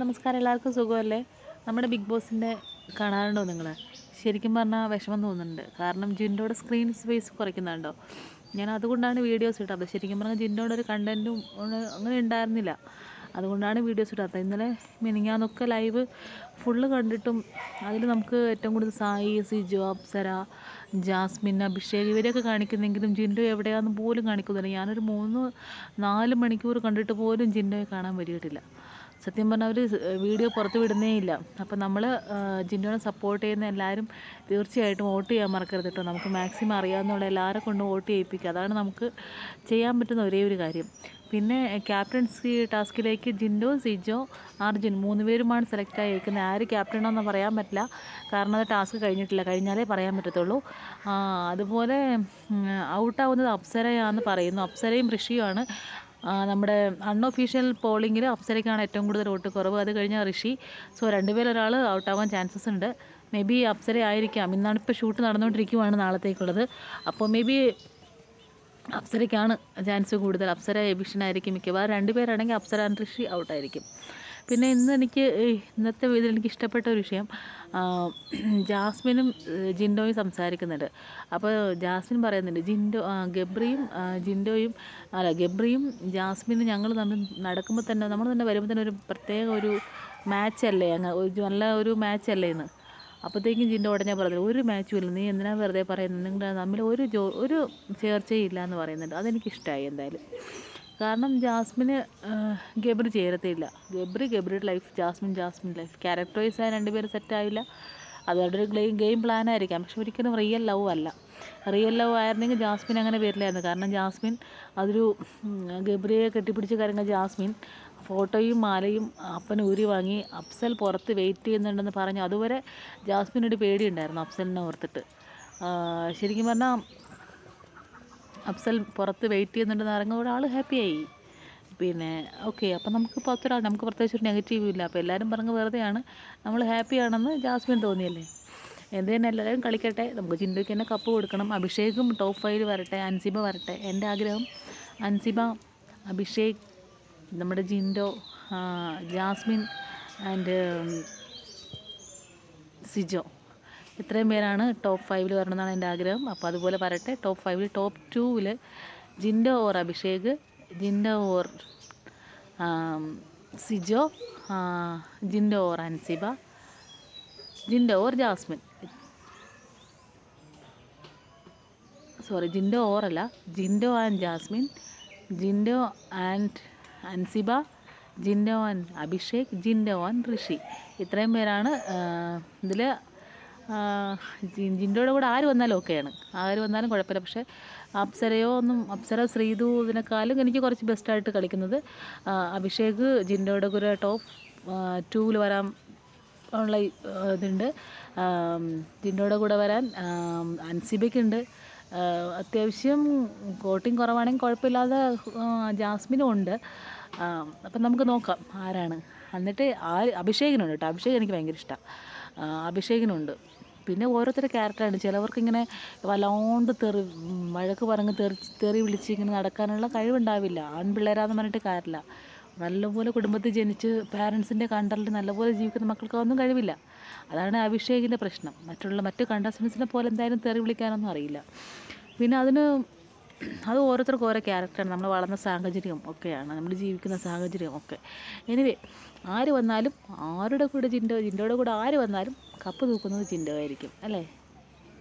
നമസ്കാരം എല്ലാവർക്കും സുഖമല്ലേ? നമ്മുടെ ബിഗ് ബോസിന്റെ കാണാറുണ്ടോ നിങ്ങൾ ശരിക്കും പറഞ്ഞാൽ വിഷമം തോന്നുന്നുണ്ട്. കാരണം ജിൻഡോയുടെ സ്ക്രീൻ സ്പേസ് കുറയ്ക്കുന്നുണ്ടോ? ഞാൻ അതുകൊണ്ടാണ് വീഡിയോസ് ഇട്ടത്. ശരിക്കും പറഞ്ഞാൽ ജിൻഡോയുടെ ഒരു കണ്ടന്റും അങ്ങനെ ഉണ്ടായിരുന്നില്ല. അതുകൊണ്ടാണ് വീഡിയോസ് ഇടാത്തത് ഇന്നലെ മിനിങ്ങാന്നൊക്കെ ലൈവ് ഫുള്ള് കണ്ടിട്ടും അതിൽ നമുക്ക് ഏറ്റവും കൂടുതൽ സായി സിജു അപ്സര ജാസ്മിൻ അഭിഷേക് ഇവരെയൊക്കെ കാണിക്കുന്നെങ്കിലും ജിൻഡോ എവിടെയാണെന്ന് പോലും കാണിക്കുന്നില്ല. ഞാനൊരു മൂന്ന് നാല് മണിക്കൂർ കണ്ടിട്ട് പോലും ജിൻഡോയെ കാണാൻ വരികയിട്ടില്ല. സത്യം പറഞ്ഞാൽ അവർ വീഡിയോ പുറത്ത് വിടുന്നേ ഇല്ല. അപ്പം നമ്മൾ ജിൻഡോനെ സപ്പോർട്ട് ചെയ്യുന്ന എല്ലാവരും തീർച്ചയായിട്ടും വോട്ട് ചെയ്യാൻ മറക്കരുത് കേട്ടോ നമുക്ക് മാക്സിമം അറിയാവുന്നുള്ള എല്ലാവരെ കൊണ്ട് വോട്ട് ചെയ്യിപ്പിക്കുക. അതാണ് നമുക്ക് ചെയ്യാൻ പറ്റുന്ന ഒരേ ഒരു കാര്യം. പിന്നെ ക്യാപ്റ്റൻസി ടാസ്കിലേക്ക് ജിൻഡോ സിജോ അർജുൻ മൂന്ന് പേരുമാണ് സെലക്ട് ആയിരിക്കുന്നത്. ആര് ക്യാപ്റ്റനാണെന്ന് പറയാൻ പറ്റില്ല. കാരണം അത് ടാസ്ക് കഴിഞ്ഞിട്ടില്ല. കഴിഞ്ഞാലേ പറയാൻ പറ്റത്തുള്ളൂ. അതുപോലെ ഔട്ടാവുന്നത് അപ്സരയാണെന്ന് പറയുന്നു. അപ്സരയും ഋഷിയുമാണ്. നമ്മുടെ അൺഒഫീഷ്യൽ പോളിങ്ങിൽ അപ്സരയ്ക്കാണ് ഏറ്റവും കൂടുതൽ വോട്ട് കുറവ്. അത് കഴിഞ്ഞാൽ ഋഷി. സോ രണ്ടുപേരും ഒരാൾ ആവാൻ ചാൻസസ് ഉണ്ട്. മേ ബി അപ്സര ആയിരിക്കാം. ഇന്നാണ് ഇപ്പോൾ ഷൂട്ട് നടന്നുകൊണ്ടിരിക്കുവാണ് നാളത്തേക്കുള്ളത്. അപ്പോൾ മേ ബി അപ്സരയ്ക്കാണ് ചാൻസ് കൂടുതൽ. അപ്സര എബിഷനായിരിക്കും മിക്കവാറും. രണ്ടുപേരാണെങ്കിൽ അപ്സര ആൻഡ് ഋഷി ഔട്ടായിരിക്കും പിന്നെ ഇന്ന് എനിക്ക് ഇന്നത്തെ ഇതിൽ എനിക്ക് ഇഷ്ടപ്പെട്ട ഒരു വിഷയം ജാസ്മിനും ജിൻഡോയും സംസാരിക്കുന്നുണ്ട്. അപ്പോൾ ജാസ്മിൻ പറയുന്നുണ്ട് ജിൻഡോ ഗബ്രിയും ജിൻഡോയും അല്ല ഗബ്രിയും ജാസ്മിനും ഞങ്ങൾ തമ്മിൽ നടക്കുമ്പോൾ തന്നെ നമ്മൾ തന്നെ വരുമ്പോൾ തന്നെ ഒരു പ്രത്യേക ഒരു മാച്ചല്ലേ അങ്ങ് നല്ല ഒരു മാച്ചല്ലേ എന്ന് അപ്പോഴത്തേക്കും ജിൻഡോ ഉടനെ പറഞ്ഞത് ഒരു മാച്ചും ഇല്ല നീ എന്തിനാ വെറുതെ പറയുന്നത് നിങ്ങളുടെ തമ്മിൽ ഒരു ജോ ഒരു ചേർച്ചയില്ല എന്ന് പറയുന്നുണ്ട്. അതെനിക്കിഷ്ടമായി എന്തായാലും. കാരണം ജാസ്മിന് ഗബ്രി ചേരത്തില്ല. Gabri ഗബ്രിയുടെ life Jasmine Jasmine life character wise ആയ രണ്ടുപേരും സെറ്റായില്ല അതുകൊണ്ട് ഒരു ഗെയിം ഗെയിം പ്ലാൻ ആയിരിക്കാം. പക്ഷെ ഒരിക്കലും റിയൽ ലവ് അല്ല. റിയൽ ലവ് ആയിരുന്നെങ്കിൽ ജാസ്മിൻ അങ്ങനെ വരില്ലായിരുന്നു. കാരണം ജാസ്മിൻ അതൊരു ഗബ്രിയെ കെട്ടിപ്പിടിച്ച് കരങ്ങ ജാസ്മിൻ ഫോട്ടോയും മാലയും അപ്പൻ ഊരി വാങ്ങി അഫ്സൽ പുറത്ത് വെയിറ്റ് ചെയ്യുന്നുണ്ടെന്ന് പറഞ്ഞു. അതുവരെ ജാസ്മിനൊരു പേടിയുണ്ടായിരുന്നു അഫ്സലിനെ ഓർത്തിട്ട്. ആ, ശരിക്കും പറഞ്ഞാൽ അഫ്സൽ പുറത്ത് വെയിറ്റ് ചെയ്യുന്നുണ്ടെന്ന് ഇറങ്ങുമ്പോൾ ആൾ ഹാപ്പിയായി പിന്നെ ഓക്കെ അപ്പം നമുക്ക് പത്തൊരാൾ നമുക്ക് പ്രത്യേകിച്ച് ഒരു നെഗറ്റീവ് ഇല്ല. അപ്പോൾ എല്ലാവരും പറഞ്ഞ് വെറുതെയാണ്. നമ്മൾ ഹാപ്പിയാണെന്ന് ജാസ്മിൻ തോന്നിയല്ലേ? എന്ത് തന്നെ എല്ലാവരും കളിക്കട്ടെ. നമുക്ക് ചിന്തയ്ക്ക് തന്നെ കപ്പ് കൊടുക്കണം. അഭിഷേകും ടോപ്പ് ഫൈവ് വരട്ടെ. അൻസിബ വരട്ടെ. എന്റെ ആഗ്രഹം അൻസിബ അഭിഷേക് നമ്മുടെ ജിൻഡോ ജാസ്മിൻ ആൻഡ് സിജോ. ഇത്രയും പേരാണ് ടോപ്പ് ഫൈവിൽ വരണമെന്നാണ് എന്റെ ആഗ്രഹം. അപ്പോൾ അതുപോലെ വരട്ടെ ടോപ്പ് ഫൈവിൽ ടോപ്പ് ടൂവിൽ Jinto or Abhishek Jinto or Sijo Jinto or Ansiba Jinto or Jasmine. Sorry Jinto or അല്ല Jinto and Jasmine Jinto and Ansiba Jinto and Abhishek Jinto and Rishi. ഇത്രയും പേരാണ് ഇതിൽ ജിൻഡോയുടെ കൂടെ ആര് വന്നാലും ഓക്കെയാണ്. ആര് വന്നാലും കുഴപ്പമില്ല. പക്ഷേ അപ്സരയോ ഒന്നും അപ്സര ശ്രീതു ഇതിനേക്കാളും എനിക്ക് കുറച്ച് ബെസ്റ്റായിട്ട് കളിക്കുന്നത് അഭിഷേക് ജിൻഡോയുടെ കൂടെ ടോപ്പ് ടൂവിൽ വരാൻ ഉള്ള ആ, ഇതുണ്ട്. ജിൻഡോടെ കൂടെ വരാൻ ആം, അൻസിബയ്ക്കുണ്ട്. അത്യാവശ്യം കോട്ടിങ് കുറവാണെങ്കിൽ കുഴപ്പമില്ലാതെ ആ, ജാസ്മിനും ഉണ്ട്. ആം, അപ്പം നമുക്ക് നോക്കാം ആരാണ്. എന്നിട്ട് ആര് അഭിഷേകിനുണ്ട് കേട്ടോ. അഭിഷേക് എനിക്ക് ഭയങ്കര ഇഷ്ടമാണ് അഭിഷേകിനുണ്ട്. പിന്നെ ഓരോരുത്തരുടെ ക്യാരക്ടറാണ് ചിലവർക്ക് ഇങ്ങനെ വല്ലാണ്ട് തെറി വഴക്ക് പറഞ്ഞ് തെറി തെറി വിളിച്ച് ഇങ്ങനെ നടക്കാനുള്ള കഴിവുണ്ടാവില്ല. ആൺപിള്ളേരാന്ന് പറഞ്ഞിട്ട് കാര്യമില്ല. നല്ലപോലെ കുടുംബത്തിൽ ജനിച്ച് പാരൻസിന്റെ കണ്ടറിൽ നല്ലപോലെ ജീവിക്കുന്ന മക്കൾക്ക് ഒന്നും കഴിവില്ല. അതാണ് അഭിഷേകിന്റെ പ്രശ്നം. മറ്റുള്ള മറ്റു കണ്ടസ്റ്റൻസിനെ പോലെ എന്തായാലും തെറി വിളിക്കാനൊന്നും അറിയില്ല. പിന്നെ അതിന് അത് ഓരോരുത്തർക്കും ഓരോ ക്യാരക്ടറാണ്. നമ്മൾ വളർന്ന സാഹചര്യം ഒക്കെയാണ്. നമ്മൾ ജീവിക്കുന്ന സാഹചര്യം ഒക്കെ. എനിവേ ആര് വന്നാലും ആരുടെ കൂടെ ജിൻഡോ ജിൻഡോയുടെ കൂടെ ആര് വന്നാലും കപ്പ് തൂക്കുന്നത് ജിൻഡോ ആയിരിക്കും. അല്ലേ?